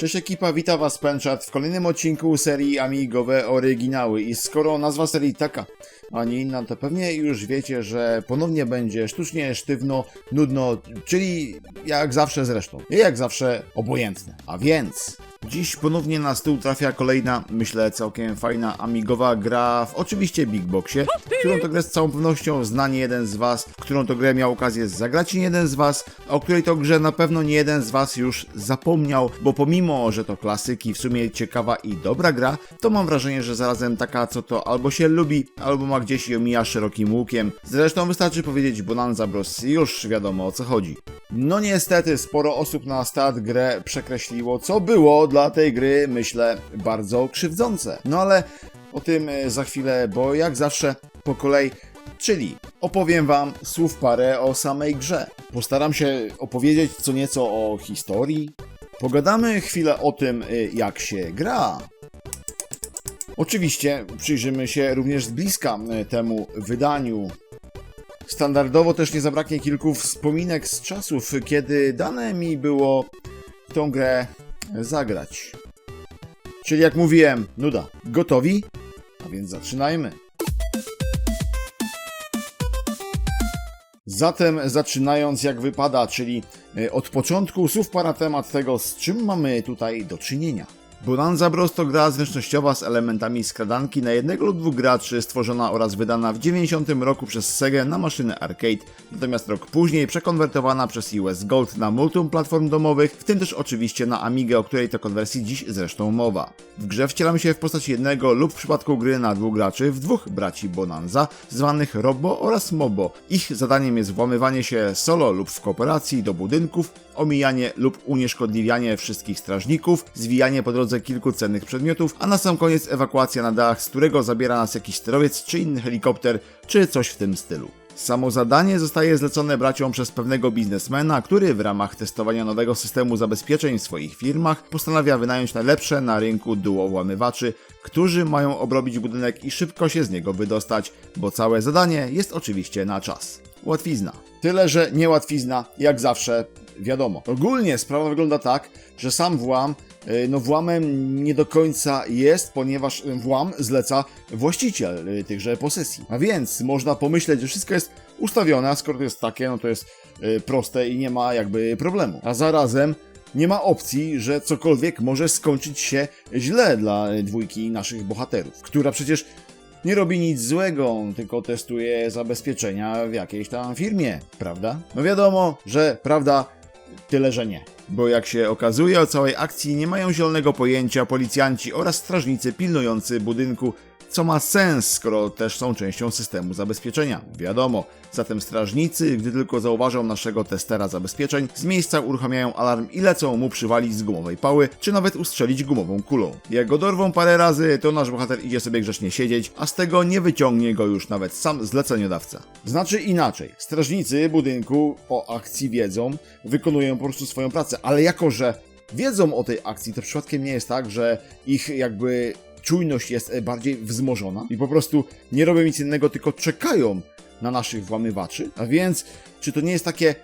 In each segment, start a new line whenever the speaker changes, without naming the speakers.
Cześć ekipa, witam was Penchat w kolejnym odcinku serii Amigowe Oryginały. I skoro nazwa serii taka, a nie inna, to pewnie już wiecie, że ponownie będzie sztucznie, sztywno, nudno, czyli jak zawsze zresztą, i jak zawsze obojętne. A więc... Dziś ponownie na stół trafia kolejna, myślę, całkiem fajna amigowa gra w oczywiście Big Boxie, którą to grę z całą pewnością zna nie jeden z was, którą to grę miał okazję zagrać nie jeden z was, o której to grze na pewno nie jeden z was już zapomniał, bo pomimo, że to klasyki, w sumie ciekawa i dobra gra, to mam wrażenie, że zarazem taka, co to albo się lubi, albo ma gdzieś i omija szerokim łukiem. Zresztą wystarczy powiedzieć Bonanza Bros. już wiadomo o co chodzi. No niestety, sporo osób na start grę przekreśliło, co było dla tej gry, myślę, bardzo krzywdzące. No ale o tym e, za chwilę, bo jak zawsze po kolei, czyli opowiem wam słów parę o samej grze. Postaram się opowiedzieć co nieco o historii. Pogadamy chwilę o tym, e, jak się gra. Oczywiście przyjrzymy się również z bliska e, temu wydaniu. Standardowo też nie zabraknie kilku wspominek z czasów, kiedy dane mi było tą grę zagrać. Czyli jak mówiłem, nuda. Gotowi? A więc zaczynajmy. Zatem zaczynając jak wypada, czyli e, od początku słów para temat tego, z czym mamy tutaj do czynienia. Bonanza Bros to gra zręcznościowa z elementami skradanki na jednego lub dwóch graczy, stworzona oraz wydana w 90 roku przez Sega na maszyny arcade, natomiast rok później przekonwertowana przez US Gold na multum platform domowych, w tym też oczywiście na Amigę, o której to konwersji dziś zresztą mowa. W grze wcielamy się w postać jednego lub w przypadku gry na dwóch graczy w dwóch braci Bonanza, zwanych Robo oraz Mobo. Ich zadaniem jest włamywanie się solo lub w kooperacji do budynków, omijanie lub unieszkodliwianie wszystkich strażników, zwijanie po drodze kilku cennych przedmiotów, a na sam koniec ewakuacja na dach, z którego zabiera nas jakiś sterowiec czy inny helikopter, czy coś w tym stylu. Samo zadanie zostaje zlecone braciom przez pewnego biznesmena, który w ramach testowania nowego systemu zabezpieczeń w swoich firmach postanawia wynająć najlepsze na rynku duo włamywaczy, którzy mają obrobić budynek i szybko się z niego wydostać, bo całe zadanie jest oczywiście na czas. Łatwizna. Tyle, że nie łatwizna, jak zawsze, wiadomo. Ogólnie sprawa wygląda tak, że sam włam, no włamem nie do końca jest, ponieważ włam zleca właściciel y, tychże posesji. A więc można pomyśleć, że wszystko jest ustawione, a skoro to jest takie, no to jest proste i nie ma jakby problemu. A zarazem nie ma opcji, że cokolwiek może skończyć się źle dla dwójki naszych bohaterów, która przecież nie robi nic złego, tylko testuje zabezpieczenia w jakiejś tam firmie, prawda? No wiadomo, że prawda, tyle że nie. Bo jak się okazuje, o całej akcji nie mają zielonego pojęcia policjanci oraz strażnicy pilnujący budynku, co ma sens, skoro też są częścią systemu zabezpieczenia. Wiadomo, zatem strażnicy, gdy tylko zauważą naszego testera zabezpieczeń, z miejsca uruchamiają alarm i lecą mu przywalić z gumowej pały, czy nawet ustrzelić gumową kulą. Jak go dorwą parę razy, to nasz bohater idzie sobie grzecznie siedzieć, a z tego nie wyciągnie go już nawet sam zleceniodawca. Znaczy inaczej, strażnicy budynku o akcji wiedzą, wykonują po prostu swoją pracę, ale jako, że wiedzą o tej akcji, to przypadkiem nie jest tak, że ich jakby czujność jest e, bardziej wzmożona i po prostu nie robią nic innego, tylko czekają na naszych włamywaczy. A więc, czy to nie jest takie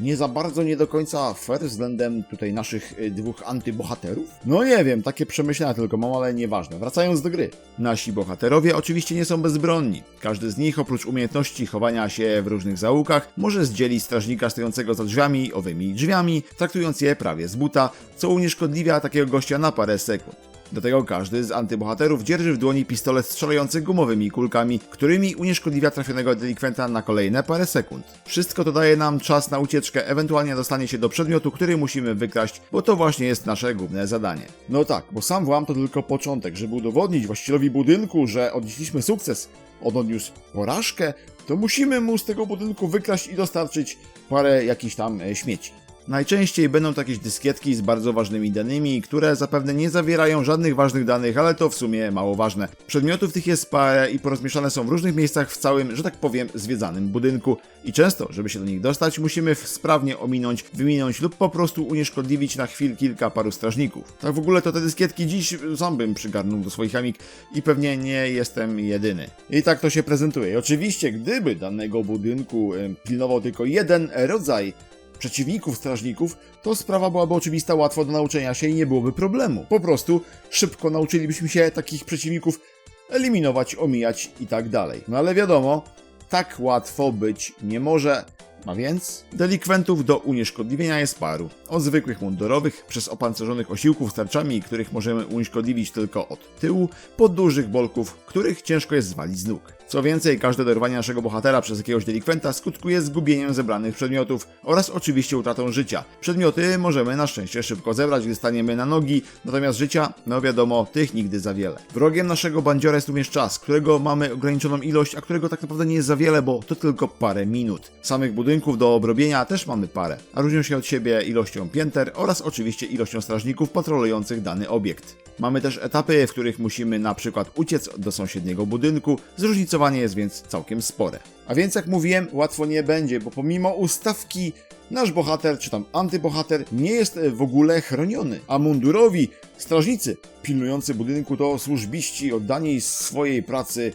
nie za bardzo, nie do końca fair względem tutaj naszych e, dwóch antybohaterów? No nie wiem, takie przemyślenia tylko mam, ale nieważne. Wracając do gry. Nasi bohaterowie oczywiście nie są bezbronni. Każdy z nich, oprócz umiejętności chowania się w różnych zaułkach, może zdzielić strażnika stojącego za drzwiami owymi drzwiami, traktując je prawie z buta, co unieszkodliwia takiego gościa na parę sekund. Do tego każdy z antybohaterów dzierży w dłoni pistolet strzelający gumowymi kulkami, którymi unieszkodliwia trafionego delikwenta na kolejne parę sekund. Wszystko to daje nam czas na ucieczkę, ewentualnie dostanie się do przedmiotu, który musimy wykraść, bo to właśnie jest nasze główne zadanie. No tak, bo sam włam to tylko początek, żeby udowodnić właścicielowi budynku, że odnieśliśmy sukces, on odniósł porażkę, to musimy mu z tego budynku wykraść i dostarczyć parę jakichś tam e, śmieci. Najczęściej będą to jakieś dyskietki z bardzo ważnymi danymi, które zapewne nie zawierają żadnych ważnych danych, ale to w sumie mało ważne. Przedmiotów tych jest parę i porozmieszczane są w różnych miejscach w całym, że tak powiem, zwiedzanym budynku. I często, żeby się do nich dostać, musimy sprawnie ominąć, wyminąć lub po prostu unieszkodliwić na chwil kilka paru strażników. Tak w ogóle to te dyskietki dziś sam bym przygarnął do swoich amik i pewnie nie jestem jedyny. I tak to się prezentuje. I oczywiście, gdyby danego budynku pilnował tylko jeden rodzaj przeciwników, strażników, to sprawa byłaby oczywista, łatwo do nauczenia się i nie byłoby problemu. Po prostu szybko nauczylibyśmy się takich przeciwników eliminować, omijać i tak dalej. No ale wiadomo, tak łatwo być nie może. A więc delikwentów do unieszkodliwienia jest paru. Od zwykłych mundurowych, przez opancerzonych osiłków z tarczami, których możemy unieszkodliwić tylko od tyłu, po dużych bolków, których ciężko jest zwalić z nóg. Co więcej, każde dorwanie naszego bohatera przez jakiegoś delikwenta skutkuje zgubieniem zebranych przedmiotów oraz oczywiście utratą życia. Przedmioty możemy na szczęście szybko zebrać, gdy staniemy na nogi, natomiast życia, no wiadomo, tych nigdy za wiele. Wrogiem naszego bandziora jest również czas, którego mamy ograniczoną ilość, a którego tak naprawdę nie jest za wiele, bo to tylko parę minut. Samych budynków do obrobienia też mamy parę, a różnią się od siebie ilością pięter oraz oczywiście ilością strażników patrolujących dany obiekt. Mamy też etapy, w których musimy na przykład uciec do sąsiedniego budynku, zróżnicowanie jest więc całkiem spore. A więc jak mówiłem, łatwo nie będzie, bo pomimo ustawki nasz bohater, czy tam antybohater, nie jest w ogóle chroniony, a mundurowi strażnicy pilnujący budynku to służbiści oddani swojej pracy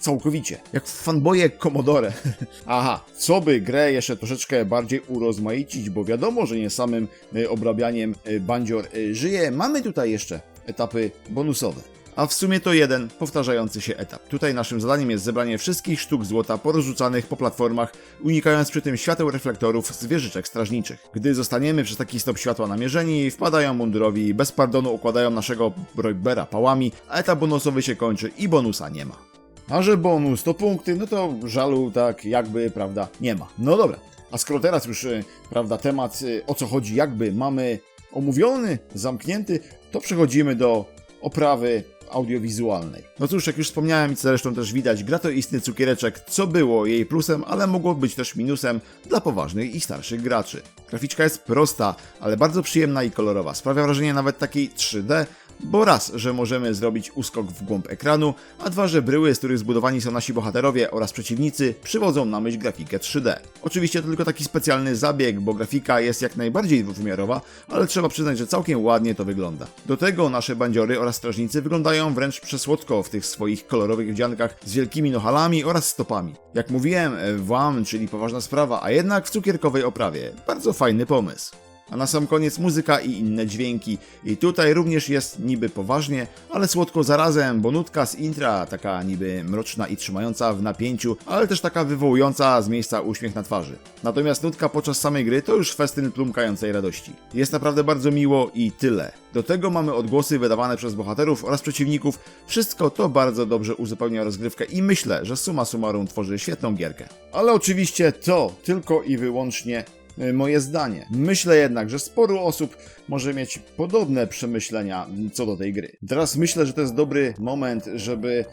całkowicie. Jak w fanboye Commodore. Aha, co by grę jeszcze troszeczkę bardziej urozmaicić, bo wiadomo, że nie samym y, obrabianiem y, bandzior y, żyje. Mamy tutaj jeszcze etapy bonusowe. A w sumie to jeden powtarzający się etap. Tutaj naszym zadaniem jest zebranie wszystkich sztuk złota porozrzucanych po platformach, unikając przy tym świateł reflektorów z wieżyczek strażniczych. Gdy zostaniemy przez taki stop światła namierzeni, wpadają mundurowi i bez pardonu układają naszego Broibera pałami, a etap bonusowy się kończy i bonusa nie ma. A że bonus to punkty, no to żalu tak jakby, prawda, nie ma. No dobra, a skoro teraz już, y, prawda, temat y, o co chodzi jakby mamy omówiony, zamknięty, to przechodzimy do oprawy audiowizualnej. No cóż, jak już wspomniałem i co zresztą też widać, gra to istny cukiereczek, co było jej plusem, ale mogło być też minusem dla poważnych i starszych graczy. Graficzka jest prosta, ale bardzo przyjemna i kolorowa. Sprawia wrażenie nawet takiej 3D, bo raz, że możemy zrobić uskok w głąb ekranu, a dwa, że bryły, z których zbudowani są nasi bohaterowie oraz przeciwnicy, przywodzą na myśl grafikę 3D. Oczywiście to tylko taki specjalny zabieg, bo grafika jest jak najbardziej dwuwymiarowa, ale trzeba przyznać, że całkiem ładnie to wygląda. Do tego nasze bandziory oraz strażnicy wyglądają wręcz przesłodko w tych swoich kolorowych wdziankach z wielkimi nohalami oraz stopami. Jak mówiłem wam, czyli poważna sprawa, a jednak w cukierkowej oprawie. Bardzo fajny pomysł. A na sam koniec muzyka i inne dźwięki. I tutaj również jest niby poważnie, ale słodko zarazem, bo nutka z intra, taka niby mroczna i trzymająca w napięciu, ale też taka wywołująca z miejsca uśmiech na twarzy. Natomiast nutka podczas samej gry to już festyn plumkającej radości. Jest naprawdę bardzo miło i tyle. Do tego mamy odgłosy wydawane przez bohaterów oraz przeciwników. Wszystko to bardzo dobrze uzupełnia rozgrywkę i myślę, że suma summarum tworzy świetną gierkę. Ale oczywiście to tylko i wyłącznie moje zdanie. Myślę jednak, że sporo osób może mieć podobne przemyślenia co do tej gry. Teraz myślę, że to jest dobry moment, żeby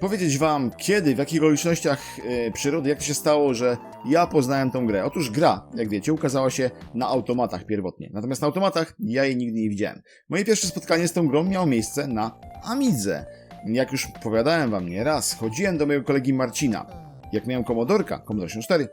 powiedzieć wam, kiedy, w jakich okolicznościach y, przyrody, jak to się stało, że ja poznałem tą grę. Otóż gra, jak wiecie, ukazała się na automatach pierwotnie. Natomiast na automatach ja jej nigdy nie widziałem. Moje pierwsze spotkanie z tą grą miało miejsce na Amidze. Jak już powiadałem wam nieraz, chodziłem do mojego kolegi Marcina. Jak miałem Komodorka, Commodore 64,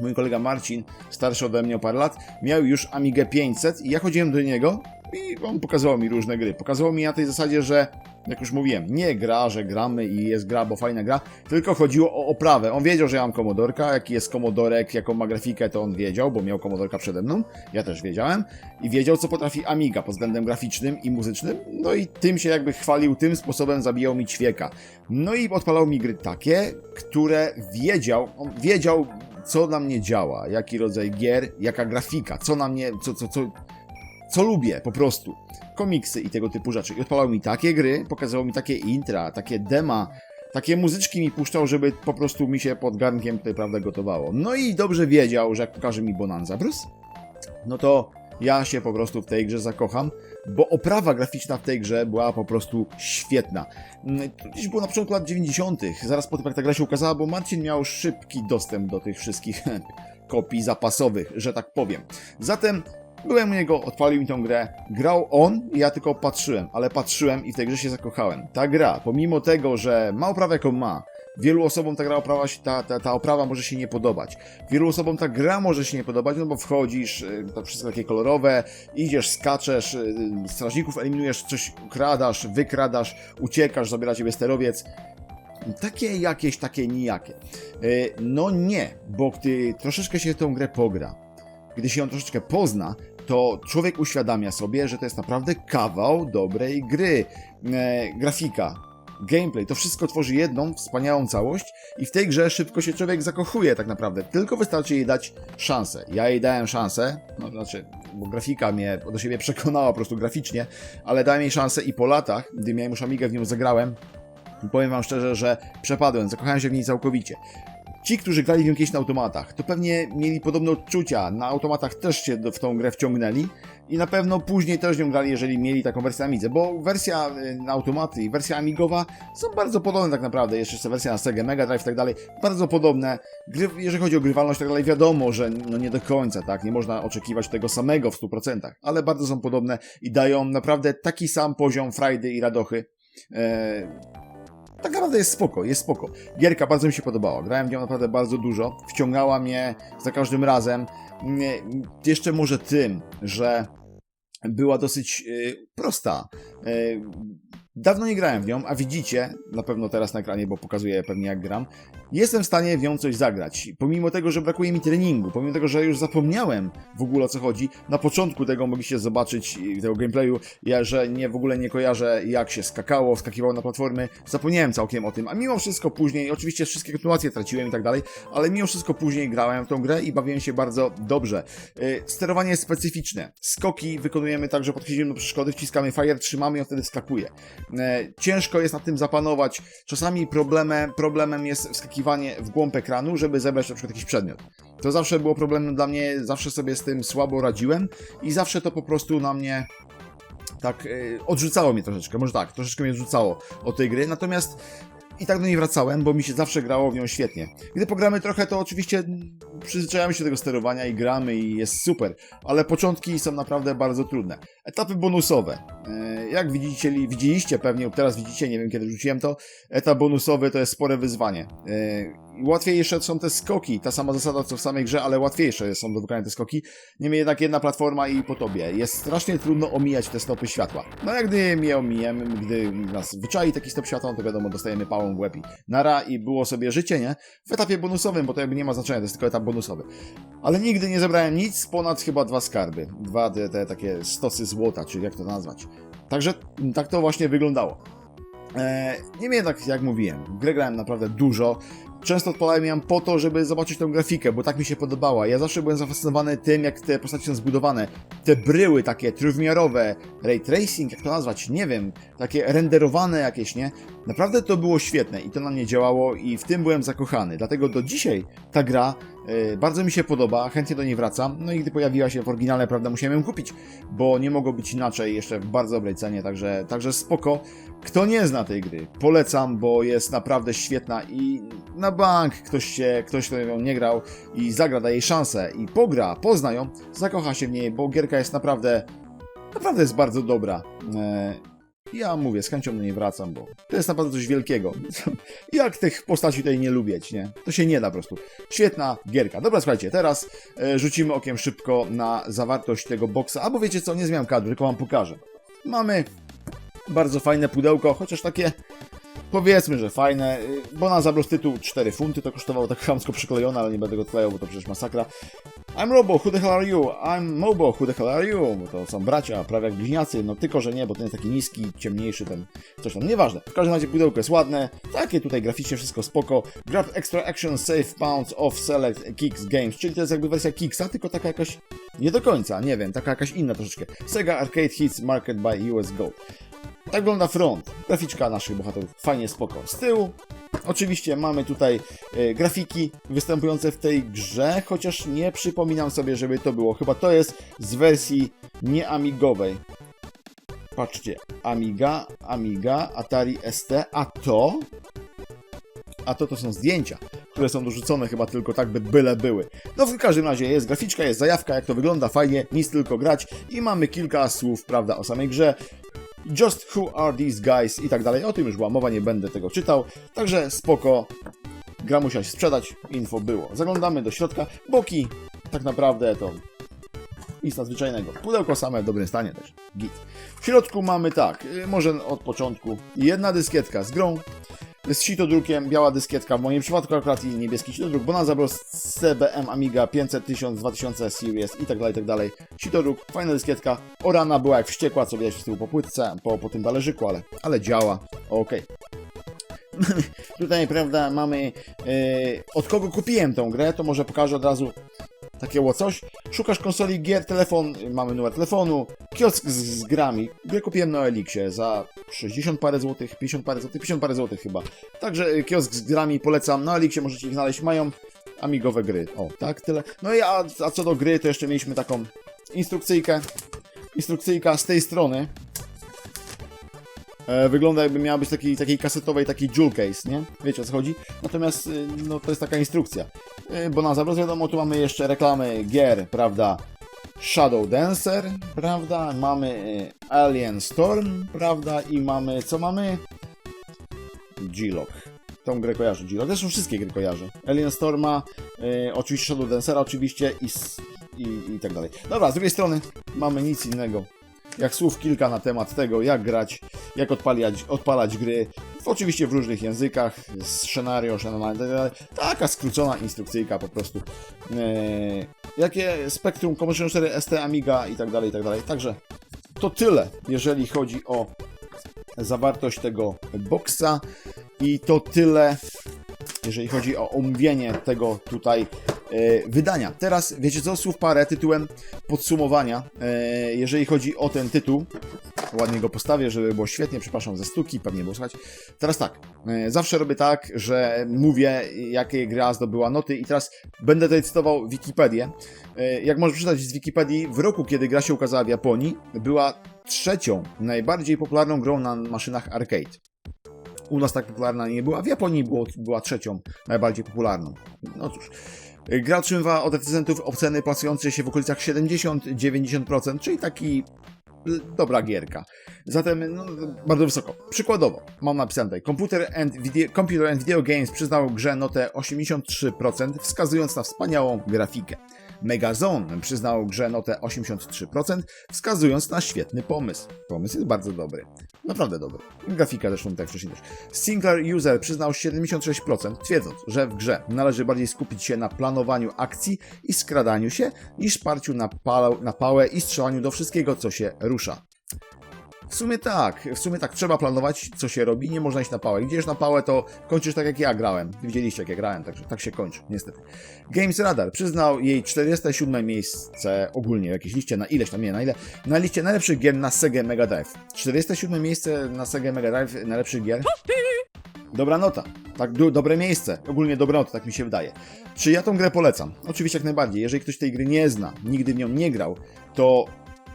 mój kolega Marcin, starszy ode mnie o parę lat, miał już Amigę 500 i ja chodziłem do niego i on pokazywał mi różne gry. Pokazywał mi na tej zasadzie, że jak już mówiłem, nie gra, że gramy i jest gra, bo fajna gra, tylko chodziło o oprawę. On wiedział, że ja mam komodorka, jaki jest komodorek, jaką ma grafikę, to on wiedział, bo miał komodorka przede mną, ja też wiedziałem i wiedział, co potrafi Amiga pod względem graficznym i muzycznym, no i tym się jakby chwalił, tym sposobem zabijał mi ćwieka. No i odpalał mi gry takie, które wiedział, on wiedział, co na mnie działa, jaki rodzaj gier, jaka grafika, co na mnie, co, co, co, co lubię po prostu. Komiksy i tego typu rzeczy. I odpalał mi takie gry, pokazywał mi takie intra, takie dema, takie muzyczki mi puszczał, żeby po prostu mi się pod garnkiem tutaj, prawda, gotowało. No i dobrze wiedział, że jak pokaże mi Bonanza Bruce, no to ja się po prostu w tej grze zakocham, bo oprawa graficzna w tej grze była po prostu świetna. Mm, To gdzieś było na początku lat 90., zaraz po tym jak ta gra się ukazała, bo Marcin miał szybki dostęp do tych wszystkich kopii zapasowych, że tak powiem. Zatem byłem u niego, odpalił mi tą grę, grał on i ja tylko patrzyłem, ale patrzyłem i w tej grze się zakochałem. Ta gra, pomimo tego, że ma oprawę jaką ma, Wielu osobom ta gra oprawa, ta, ta, ta oprawa może się nie podobać. Wielu osobom ta gra może się nie podobać, no bo wchodzisz, y, to wszystko takie kolorowe, idziesz, skaczesz, y, strażników eliminujesz, coś kradasz, wykradasz, uciekasz, zabiera ciebie sterowiec. Takie jakieś, takie nijakie. Y, No nie, bo gdy troszeczkę się tą grę pogra, gdy się ją troszeczkę pozna, to człowiek uświadamia sobie, że to jest naprawdę kawał dobrej gry. Grafika, gameplay, to wszystko tworzy jedną wspaniałą całość i w tej grze szybko się człowiek zakochuje tak naprawdę. Tylko wystarczy jej dać szansę. Ja jej dałem szansę, no znaczy, bo grafika mnie do siebie przekonała po prostu graficznie, ale dałem jej szansę i po latach, gdy miałem już Amigę, w nią zagrałem, powiem wam szczerze, że przepadłem, zakochałem się w niej całkowicie. Ci, którzy grali w nią kiedyś na automatach, to pewnie mieli podobne odczucia. Na automatach też się w tą grę wciągnęli i na pewno później też nią grali, jeżeli mieli taką wersję Amidze, bo wersja y, na automaty i wersja amigowa są bardzo podobne tak naprawdę. Jeszcze wersja na Sega Mega Drive i tak dalej, bardzo podobne. Gry, jeżeli chodzi o grywalność i tak dalej, wiadomo, że no nie do końca, tak, nie można oczekiwać tego samego w 100%, ale bardzo są podobne i dają naprawdę taki sam poziom frajdy i radochy. Eee, tak naprawdę jest spoko, jest spoko. Gierka bardzo mi się podobała, grałem w nią naprawdę bardzo dużo, wciągała mnie za każdym razem. Jeszcze może tym, że była dosyć y, prosta. Dawno nie grałem w nią, a widzicie, na pewno teraz na ekranie, bo pokazuję pewnie jak gram, jestem w stanie w nią coś zagrać. Pomimo tego, że brakuje mi treningu, pomimo tego, że już zapomniałem w ogóle o co chodzi, na początku tego mogliście zobaczyć, tego gameplayu, ja, że nie w ogóle nie kojarzę jak się skakało, skakiwało na platformy, zapomniałem całkiem o tym, a mimo wszystko później, oczywiście wszystkie kontynuacje traciłem i tak dalej, ale mimo wszystko później grałem w tą grę i bawiłem się bardzo dobrze. Y, Sterowanie jest specyficzne. Skoki wykonujemy tak, że podchodzimy do przeszkody, wciskamy fire, trzymamy i on wtedy skakuje. E, Ciężko jest nad tym zapanować. Czasami problemem, problemem jest wskakiwanie w głąb ekranu, żeby zebrać na przykład jakiś przedmiot. To zawsze było problemem dla mnie, zawsze sobie z tym słabo radziłem i zawsze to po prostu na mnie tak y, odrzucało mnie troszeczkę, może tak, troszeczkę mnie odrzucało od tej gry, natomiast i tak do niej wracałem, bo mi się zawsze grało w nią świetnie. Gdy pogramy trochę, to oczywiście przyzwyczajamy się do tego sterowania i gramy i jest super, ale początki są naprawdę bardzo trudne. Etapy bonusowe. E, Jak widzicie, widzieliście pewnie, teraz widzicie, nie wiem kiedy rzuciłem to, etap bonusowy to jest spore wyzwanie. E, Łatwiejsze są te skoki, ta sama zasada co w samej grze, ale łatwiejsze są do wykonania te skoki. Niemniej jednak jedna platforma i po tobie. Jest strasznie trudno omijać te stopy światła. No jak gdy je omijemy, gdy nas wyczai taki stop światła, no to wiadomo, dostajemy pałą w łeb i nara i było sobie życie, nie? W etapie bonusowym, bo to jakby nie ma znaczenia, to jest tylko etap bonusowy. Ale nigdy nie zebrałem nic ponad chyba dwa skarby. Dwa te, te takie stosy złota, czy jak to nazwać. Także tak to właśnie wyglądało. E, Niemniej jednak, jak mówiłem, grę grałem naprawdę dużo. Często odpalałem ją po to, żeby zobaczyć tę grafikę, bo tak mi się podobała. Ja zawsze byłem zafascynowany tym, jak te postacie są zbudowane. Te bryły takie trójwymiarowe, ray tracing, jak to nazwać, nie wiem, takie renderowane jakieś, nie? Naprawdę to było świetne i to na mnie działało i w tym byłem zakochany. Dlatego do dzisiaj ta gra bardzo mi się podoba, chętnie do niej wracam. No i gdy pojawiła się w oryginale, prawda, musiałem ją kupić, bo nie mogło być inaczej, jeszcze w bardzo dobrej cenie, także, także spoko. Kto nie zna tej gry, polecam, bo jest naprawdę świetna i na bank ktoś się, ktoś kto ją nie grał i zagra, daje jej szansę i pogra, pozna ją, zakocha się w niej, bo gierka jest naprawdę, naprawdę jest bardzo dobra. Ja mówię, z chęcią do niej wracam, bo to jest naprawdę coś wielkiego. Jak tych postaci tutaj nie lubić, nie? To się nie da po prostu. Świetna gierka. Dobra, słuchajcie, teraz e, rzucimy okiem szybko na zawartość tego boksa, albo wiecie co, nie zmieniam kadru, tylko wam pokażę. Mamy bardzo fajne pudełko, chociaż takie powiedzmy, że fajne, y, bo na zabrał tytuł 4 funty to kosztowało tak chamsko przyklejone, ale nie będę go odklejał, bo to przecież masakra. I'm Robo, who the hell are you? I'm Mobo, who the hell are you? Bo to są bracia, prawie jak bliźniacy, no tylko, że nie, bo ten jest taki niski, ciemniejszy, ten coś tam, nieważne. W każdym razie pudełko jest ładne, takie tutaj graficznie wszystko spoko. Grab Extra Action Save Pounds of Select Kicks Games, czyli to jest jakby wersja Kicksa, tylko taka jakaś, nie do końca, nie wiem, taka jakaś inna troszeczkę. Sega Arcade Hits Market by US Gold. Tak wygląda front. Graficzka naszych bohaterów fajnie spoko. Z tyłu oczywiście mamy tutaj e, grafiki występujące w tej grze, chociaż nie przypominam sobie, żeby to było. Chyba to jest z wersji nieamigowej. Patrzcie, Amiga, Amiga, Atari ST, a to... A to to są zdjęcia, które są dorzucone chyba tylko tak, by byle były. No w każdym razie jest graficzka, jest zajawka, jak to wygląda fajnie, nic tylko grać i mamy kilka słów, prawda, o samej grze. Just who are these guys i tak dalej. O tym już była mowa, nie będę tego czytał. Także spoko. Gra musiała się sprzedać, info było. Zaglądamy do środka. Boki, tak naprawdę to nic nadzwyczajnego. Pudełko same w dobrym stanie też. Git. W środku mamy tak, y, może od początku, jedna dyskietka z grą. Z sitodrukiem, biała dyskietka, w moim przypadku akurat i niebieski sitodruk, Bonanza Bros. CBM Amiga 500, 1000, 2000 Series i tak dalej, tak dalej. Sitodruk, fajna dyskietka, orana była jak wściekła, co widać z tyłu po płytce, po, po tym talerzyku, ale, ale działa, okej. Tutaj, prawda, mamy e, od kogo kupiłem tą grę, to może pokażę od razu takiego coś. Szukasz konsoli gier, telefon, mamy numer telefonu, kiosk z, z grami. Grę kupiłem na Elixie za 60 parę złotych, 50 parę złotych, 50 parę złotych chyba. Także e, kiosk z grami polecam, na Elixie możecie ich znaleźć, mają amigowe gry. O, tak, tyle. No i a, a co do gry, to jeszcze mieliśmy taką instrukcyjkę. Instrukcyjka z tej strony. E, wygląda jakby miała być taki, takiej kasetowej, taki jewel case, nie? Wiecie o co chodzi? Natomiast, y, no to jest taka instrukcja. Y, Bo na zabroz wiadomo, tu mamy jeszcze reklamy gier, prawda? Shadow Dancer, prawda? Mamy y, Alien Storm, prawda? I mamy, co mamy? G-Lock. Tą grę kojarzę, G-Lock. Zresztą wszystkie gry kojarzę. Alien Storma, y, oczywiście Shadow Dancera, oczywiście i, i, i tak dalej. Dobra, z drugiej strony mamy nic innego jak słów kilka na temat tego, jak grać, jak odpalać, odpalać gry, oczywiście w różnych językach, scenariusz, itd. Taka skrócona instrukcyjka po prostu. Eee, jakie Spectrum, Commodore 64, ST, Amiga i tak dalej, tak dalej. Także to tyle, jeżeli chodzi o zawartość tego boxa i to tyle, jeżeli chodzi o omówienie tego tutaj e, wydania. Teraz, wiecie co, słów parę tytułem podsumowania, e, jeżeli chodzi o ten tytuł. Ładnie go postawię, żeby było świetnie, przepraszam za stuki, pewnie było słychać. Teraz tak, e, zawsze robię tak, że mówię, jakie gra zdobyła noty i teraz będę tutaj cytował Wikipedię. E, Jak można przeczytać z Wikipedii, w roku, kiedy gra się ukazała w Japonii, była trzecią najbardziej popularną grą na maszynach arcade. U nas tak popularna nie była, w Japonii było, była trzecią najbardziej popularną. No cóż. Gra otrzymywała od recenzentów oceny pasujące się w okolicach 70-90%, czyli taki dobra gierka. Zatem no, bardzo wysoko. Przykładowo, mam napisane tutaj, Computer and, Video, Computer and Video Games przyznał grze notę 83%, wskazując na wspaniałą grafikę. Megazone przyznał grze notę 83%, wskazując na świetny pomysł. Pomysł jest bardzo dobry. Naprawdę dobry. Grafika zresztą tak wcześniej też. Singular User przyznał 76%, twierdząc, że w grze należy bardziej skupić się na planowaniu akcji i skradaniu się, niż parciu na, pał- na pałę i strzelaniu do wszystkiego, co się rusza. W sumie tak, w sumie tak, trzeba planować, co się robi, nie można iść na pałę. Idziesz na pałę, to kończysz tak jak ja grałem. Widzieliście, jak ja grałem, także tak się kończy, niestety. Games Radar przyznał jej 47 miejsce ogólnie, jakieś liście na ileś tam, nie na ile, na liście najlepszych gier na Sega Mega Drive. 47 miejsce na Sega Mega Drive najlepszych gier. Dobra nota, tak, du- dobre miejsce, ogólnie dobra nota, tak mi się wydaje. Czy ja tą grę polecam? Oczywiście jak najbardziej. Jeżeli ktoś tej gry nie zna, nigdy w nią nie grał, to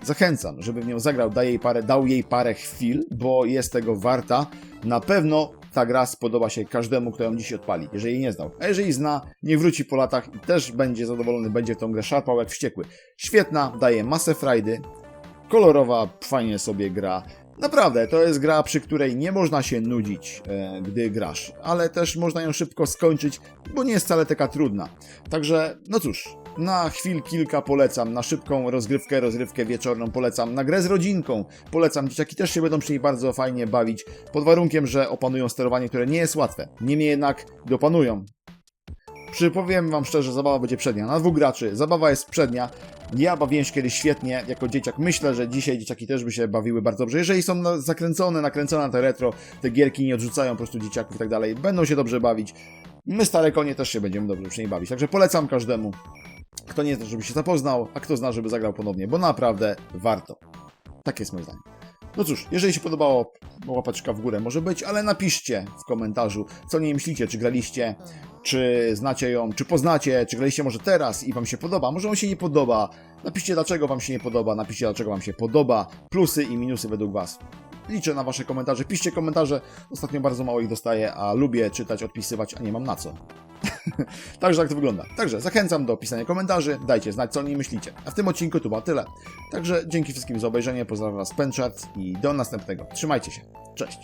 zachęcam, żeby w nią zagrał, daj jej parę, dał jej parę chwil, bo jest tego warta. Na pewno ta gra spodoba się każdemu, kto ją dziś odpali, jeżeli nie znał. A jeżeli zna, nie wróci po latach i też będzie zadowolony, będzie w tą grę szarpał jak wściekły. Świetna, daje masę frajdy, kolorowa, fajnie sobie gra. Naprawdę, to jest gra, przy której nie można się nudzić, e, gdy grasz, ale też można ją szybko skończyć, bo nie jest wcale taka trudna. Także, no cóż, na chwil kilka polecam, na szybką rozgrywkę, rozrywkę wieczorną polecam, na grę z rodzinką polecam, dzieciaki też się będą przy niej bardzo fajnie bawić, pod warunkiem, że opanują sterowanie, które nie jest łatwe. Niemniej jednak dopanują. Przypowiem wam szczerze, zabawa będzie przednia. Na dwóch graczy, zabawa jest przednia. Ja bawiłem się kiedyś świetnie jako dzieciak. Myślę, że dzisiaj dzieciaki też by się bawiły bardzo dobrze. Jeżeli są zakręcone, nakręcone na te retro, te gierki nie odrzucają po prostu dzieciaków i tak dalej, będą się dobrze bawić. My stare konie też się będziemy dobrze przy niej bawić. Także polecam każdemu. Kto nie zna, żeby się zapoznał, a kto zna, żeby zagrał ponownie, bo naprawdę warto. Tak jest moje zdanie. No cóż, jeżeli się podobało, łapaczka w górę może być, ale napiszcie w komentarzu, co nie myślicie, czy graliście, czy znacie ją, czy poznacie, czy graliście może teraz i wam się podoba, może wam się nie podoba. Napiszcie, dlaczego wam się nie podoba, napiszcie, dlaczego wam się podoba, plusy i minusy według was. Liczę na wasze komentarze, piszcie komentarze, ostatnio bardzo mało ich dostaję, a lubię czytać, odpisywać, a nie mam na co. Także tak to wygląda. Także zachęcam do pisania komentarzy, dajcie znać, co o niej myślicie. A w tym odcinku to chyba tyle. Także dzięki wszystkim za obejrzenie, pozdrawiam was Penchart i do następnego. Trzymajcie się. Cześć.